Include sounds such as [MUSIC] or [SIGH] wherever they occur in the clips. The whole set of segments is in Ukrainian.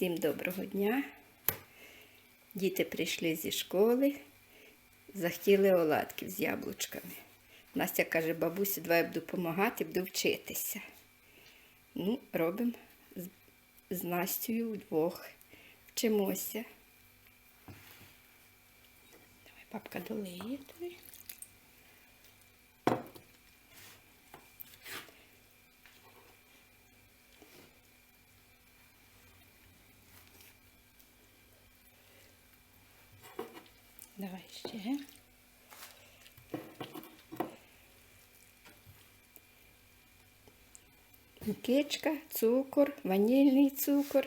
Всім доброго дня. Діти прийшли зі школи, захотіли оладків з яблучками. Настя каже, бабусі, давай я буду допомагати, буду вчитися. Ну, робимо з, з Настю вдвох. Вчимося. Давай, папка долиє тобі. Давай ще. Мукичка, цукор, ванільний цукор,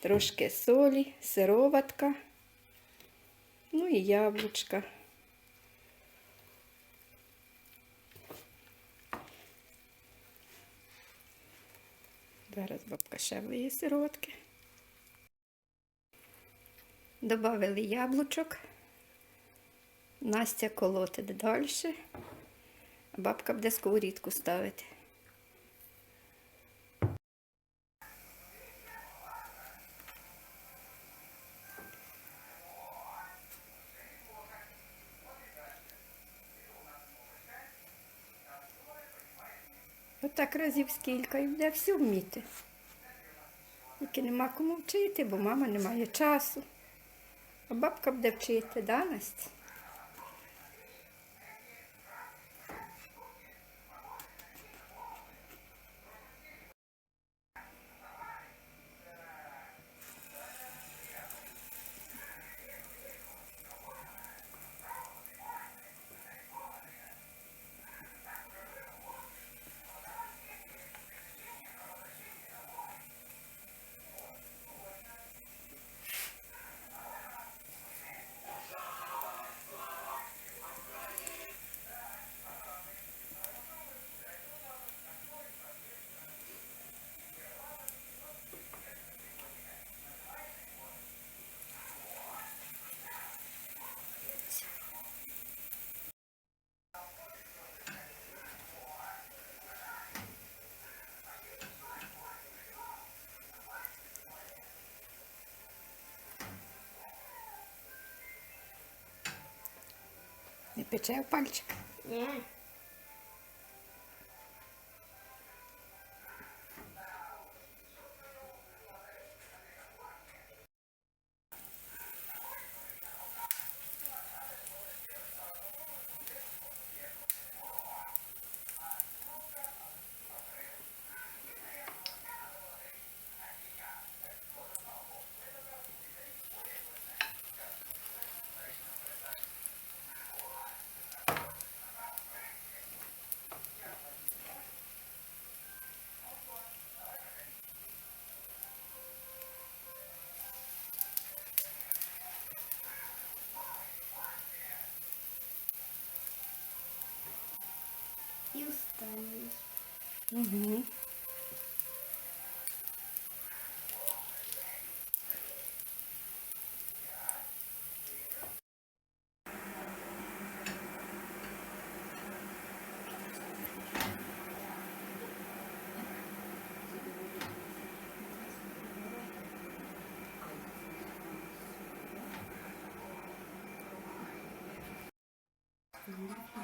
трошки солі, сироватка, ну і яблучка. Зараз бабка ще влиє сироватки. Добавили яблучок. Настя колотить далі, а бабка буде сковорідку ставити. Отак разів скільки і буде все вміти. Тільки нема кому вчити, бо мама не має часу. А бабка буде вчити, да, Настя? Пече пальчик. Ні.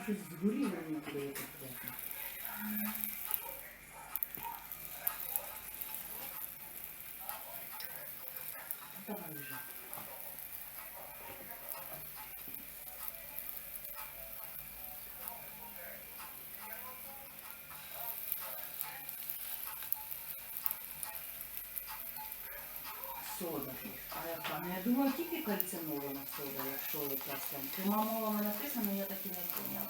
Щось згоріло мені здається. приємно. Давай вже. А я думала, тільки кальцинована сода, якщо якась там. Примамована написано, я так і не поняла.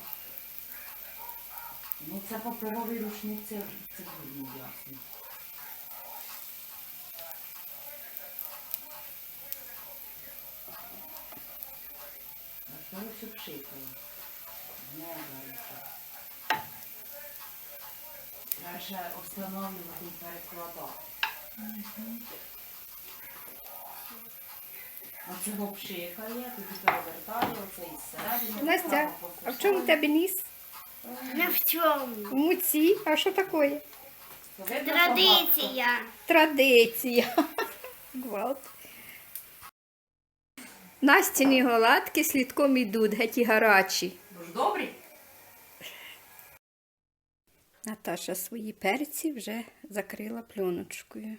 Ну це паперовий рушник, це, це дурно ясно. А що все пшикало? Не дайте. Треба ще встановлювати і перекладати. Оце пшикає, тоді перевертає, оце із середини. Настя, а в чому в тебе ніс? Не в чому. В муці. А що таке? Видно, Традиція. Традиція. Гвалт. Настіні голадки слідком йдуть, геть і гарячі. Бо ж добрий? Наташа свої перці вже закрила пленочкою.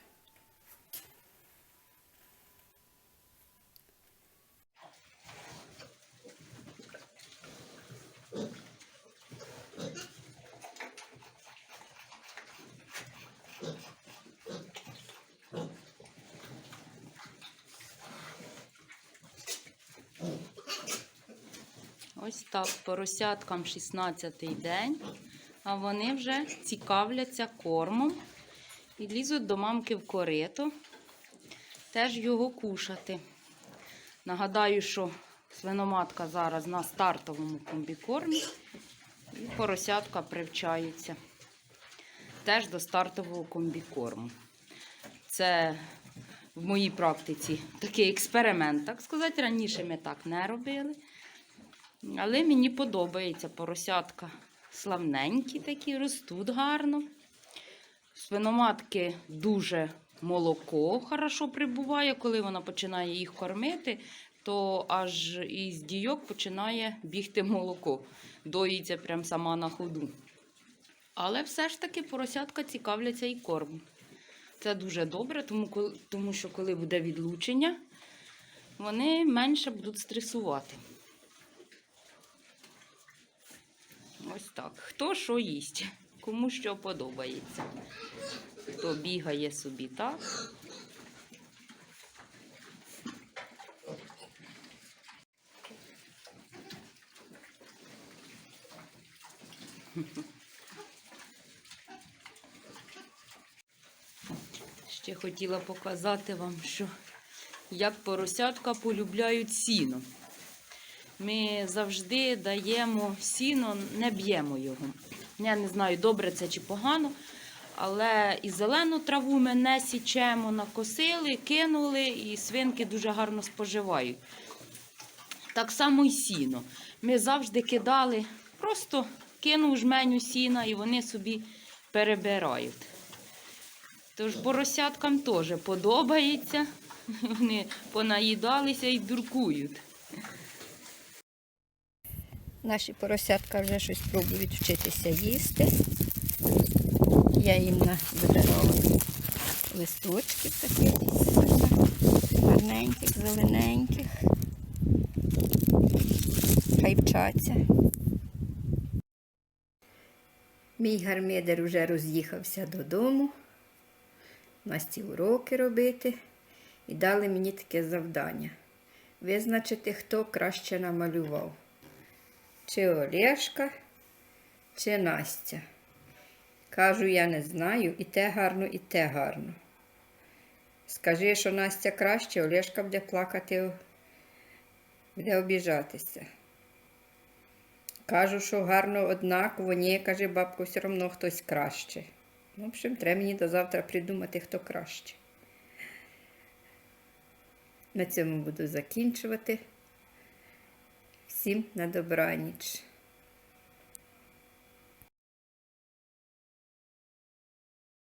Ось так, поросяткам 16-й день, а вони вже цікавляться кормом і лізуть до мамки в корито, теж його кушати. Нагадаю, що свиноматка зараз на стартовому комбікормі, і поросятка привчаються теж до стартового комбікорму. Це в моїй практиці такий експеримент, так сказати. Раніше ми так не робили. Але мені подобається поросятка. Славненькі такі, ростуть гарно. Свиноматки дуже молоко хорошо прибуває. Коли вона починає їх кормити, то аж із дійок починає бігти молоко. Доїться прям сама на ходу. Але все ж таки поросятка цікавляться і кормом. Це дуже добре, тому, тому що коли буде відлучення, вони менше будуть стресувати. Ось так. Хто що їсть, кому що подобається. Хто бігає собі так. Ще хотіла показати вам, що як поросятка полюбляють сіно. Ми завжди даємо сіно, не б'ємо його. Я не знаю, добре це чи погано, але і зелену траву ми не січемо, накосили, кинули, і свинки дуже гарно споживають. Так само і сіно. Ми завжди кидали, просто кинув жменю сіна і вони собі перебирають. Тож поросяткам теж подобається. [LAUGHS] Вони понаїдалися і дуркують. Наші поросятка вже щось пробують вчитися їсти. Я їм вибирала листочків таких гарненьких, зелененьких. Хай вчаться. Мій гармидер вже роз'їхався додому. Насті уроки робити. І дали мені таке завдання. Визначити, хто краще намалював чи Олешка, чи Настя. Кажу, я не знаю, і те гарно, і те гарно. Скажи, що Настя краще, Олешка буде плакати, буде обіжатися. Кажу, що гарно однаково, ні, каже, бабко, все одно хтось краще. В общем, треба мені до завтра придумати, хто краще. На цьому буду закінчувати. Всім на добраніч.